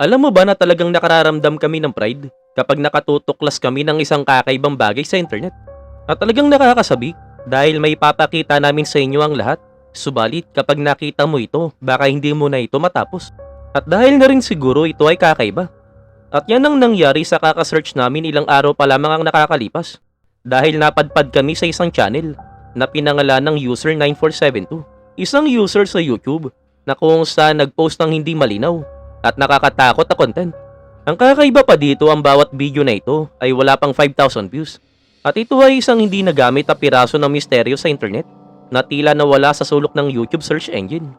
Alam mo ba na talagang nakararamdam kami ng pride kapag nakatutuklas kami ng isang kakaibang bagay sa internet? At talagang nakakasabi dahil may papakita namin sa inyo ang lahat. Subalit kapag nakita mo ito, baka hindi mo na ito matapos. At dahil na rin siguro ito ay kakaiba. At yan ang nangyari sa kakasearch namin ilang araw pa lamang ang nakakalipas. Dahil napadpad kami sa isang channel na pinangalan ng user 9472. Isang user sa YouTube na kung saan nagpost ng hindi malinaw at nakakatakot na content. Ang kakaiba pa dito ang bawat video na ito ay wala pang 5,000 views. At ito ay isang hindi nagamit na piraso ng misteryo sa internet na tila nawala sa sulok ng YouTube search engine.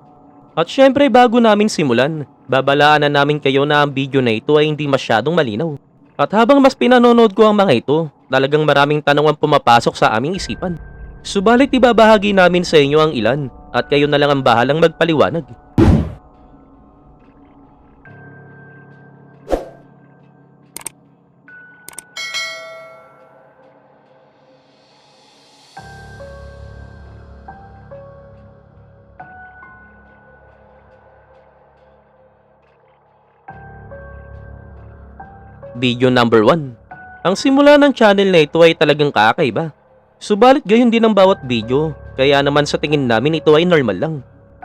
At syempre bago namin simulan, babalaan na namin kayo na ang video na ito ay hindi masyadong malinaw. At habang mas pinanonood ko ang mga ito, talagang maraming tanong ang pumapasok sa aming isipan. Subalit ibabahagi namin sa inyo ang ilan at kayo na lang ang bahalang magpaliwanag. Video number 1 Ang simula ng channel na ito ay talagang kakaiba. Subalit gayon din ang bawat video, kaya naman sa tingin namin ito ay normal lang.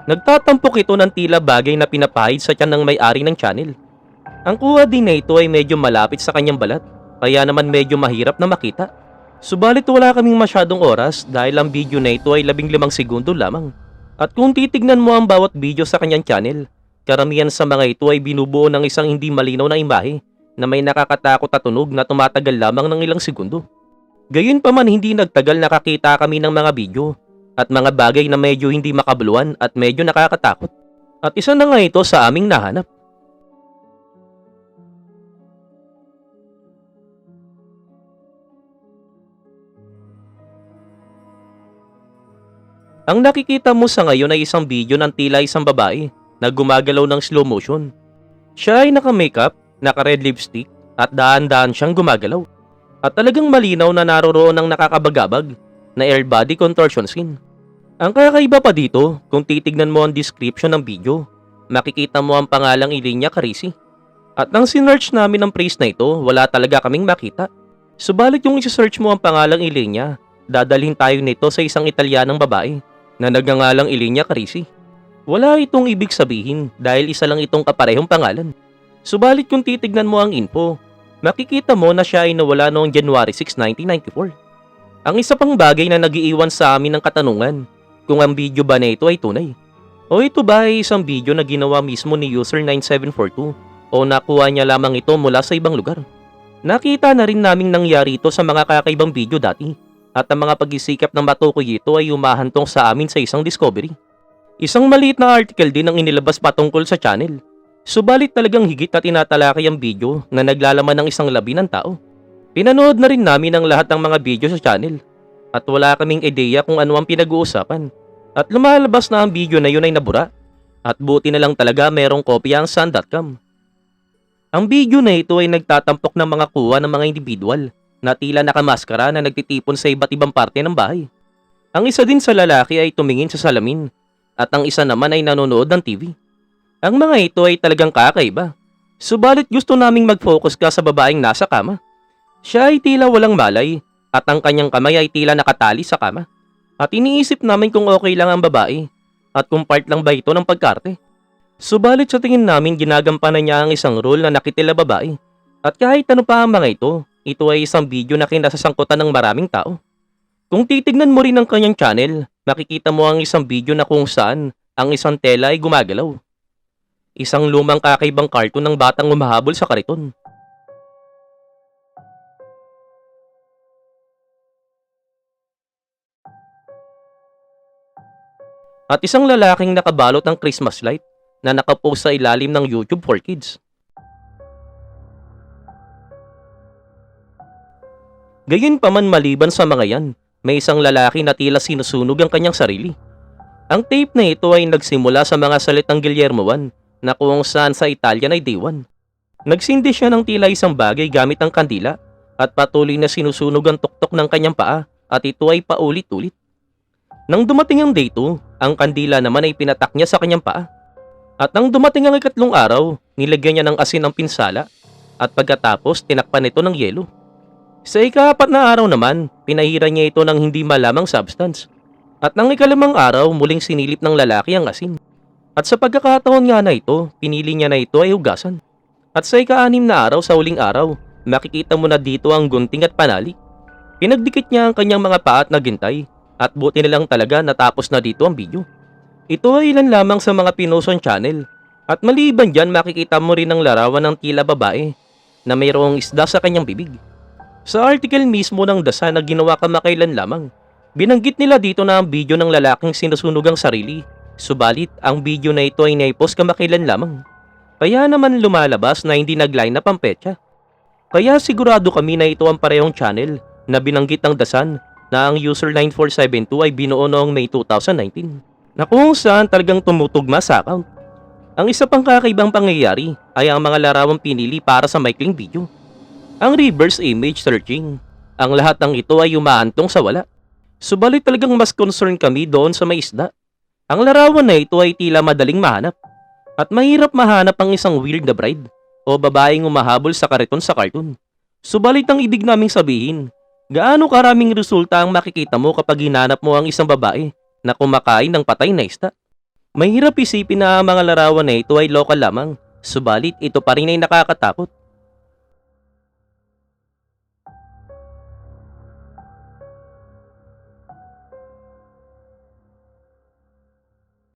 Nagtatampok ito ng tila bagay na pinapahid sa tiyan ng may-ari ng channel. Ang kuha din na ito ay medyo malapit sa kanyang balat, kaya naman medyo mahirap na makita. Subalit wala kaming masyadong oras dahil ang video na ito ay 15 segundo lamang. At kung titignan mo ang bawat video sa kanyang channel, karamihan sa mga ito ay binubuo ng isang hindi malinaw na imahe na may nakakatakot na tunog na tumatagal lamang ng ilang segundo. Gayun pa man hindi nagtagal nakakita kami ng mga video at mga bagay na medyo hindi makabuluhan at medyo nakakatakot. At isa na nga ito sa aming nahanap. Ang nakikita mo sa ngayon ay isang video ng tila isang babae na gumagalaw ng slow motion. Siya ay naka-makeup, naka-red lipstick at daan-daan siyang gumagalaw. At talagang malinaw na naroroon ang nakakabagabag na air body contortion scene. Ang kakaiba pa dito, kung titignan mo ang description ng video, makikita mo ang pangalang Ilinya Carisi. At nang sinearch namin ang praise na ito, wala talaga kaming makita. Subalit yung isi-search mo ang pangalang Ilinya, dadalhin tayo nito sa isang Italianang babae na nagngangalang Ilinya Carisi. Wala itong ibig sabihin dahil isa lang itong kaparehong pangalan. Subalit kung titignan mo ang info, makikita mo na siya ay nawala noong January 6, 1994. Ang isa pang bagay na nagiiwan sa amin ng katanungan, kung ang video ba na ito ay tunay. O ito ba ay isang video na ginawa mismo ni user 9742 o nakuha niya lamang ito mula sa ibang lugar. Nakita na rin naming nangyari ito sa mga kakaibang video dati at ang mga pag-isikap ng matukoy ito ay umahantong sa amin sa isang discovery. Isang maliit na article din ang inilabas patungkol sa channel. Subalit talagang higit na tinatalakay ang video na naglalaman ng isang labi ng tao. Pinanood na rin namin ang lahat ng mga video sa channel at wala kaming ideya kung ano ang pinag-uusapan. At lumalabas na ang video na yun ay nabura at buti na lang talaga merong kopya ang sun.com. Ang video na ito ay nagtatampok ng mga kuha ng mga individual na tila nakamaskara na nagtitipon sa iba't ibang parte ng bahay. Ang isa din sa lalaki ay tumingin sa salamin at ang isa naman ay nanonood ng TV. Ang mga ito ay talagang kakaiba. Subalit gusto naming mag-focus ka sa babaeng nasa kama. Siya ay tila walang malay at ang kanyang kamay ay tila nakatali sa kama. At iniisip namin kung okay lang ang babae at kung part lang ba ito ng pagkarte. Subalit sa tingin namin ginagampanan niya ang isang role na nakitila babae. At kahit ano pa ang mga ito, ito ay isang video na kinasasangkutan ng maraming tao. Kung titignan mo rin ang kanyang channel, makikita mo ang isang video na kung saan ang isang tela ay gumagalaw. Isang lumang kakaibang cartoon ng batang umahabol sa kariton. At isang lalaking nakabalot ng Christmas light na nakapost sa ilalim ng YouTube for Kids. Gayon pa man maliban sa mga yan, may isang lalaki na tila sinusunog ang kanyang sarili. Ang tape na ito ay nagsimula sa mga salitang Guillermo 1 na kung saan sa Italian ay 1. Nagsindi siya ng tila isang bagay gamit ang kandila at patuloy na sinusunog ang tuktok ng kanyang paa at ito ay paulit-ulit. Nang dumating ang day 2, ang kandila naman ay pinatak niya sa kanyang paa. At nang dumating ang ikatlong araw, nilagyan niya ng asin ang pinsala at pagkatapos tinakpan ito ng yelo. Sa ikaapat na araw naman, pinahiran niya ito ng hindi malamang substance. At nang ikalimang araw, muling sinilip ng lalaki ang asin. At sa pagkakataon nga na ito, pinili niya na ito ay hugasan. At sa ika-anim na araw sa huling araw, makikita mo na dito ang gunting at panali. Pinagdikit niya ang kanyang mga paat na gintay at buti na lang talaga natapos na dito ang video. Ito ay ilan lamang sa mga Pinoson channel at maliban dyan makikita mo rin ang larawan ng tila babae na mayroong isda sa kanyang bibig. Sa article mismo ng dasa na ginawa kamakailan lamang, binanggit nila dito na ang video ng lalaking sinusunog ang sarili. Subalit, ang video na ito ay naipost kamakailan lamang. Kaya naman lumalabas na hindi nag-line up ang petsa. Kaya sigurado kami na ito ang parehong channel na binanggit ng dasan na ang user 9472 ay binuo noong May 2019 na kung saan talagang tumutugma sa account. Ang isa pang kakaibang pangyayari ay ang mga larawang pinili para sa maikling video. Ang reverse image searching. Ang lahat ng ito ay umaantong sa wala. Subalit talagang mas concern kami doon sa may isda. Ang larawan na ito ay tila madaling mahanap. At mahirap mahanap ang isang weird na bride o babaeng umahabol sa kariton sa cartoon. Subalit ang ibig naming sabihin, gaano karaming resulta ang makikita mo kapag hinanap mo ang isang babae na kumakain ng patay na isda. Mahirap isipin na ang mga larawan na ito ay lokal lamang, subalit ito pa rin ay nakakatakot.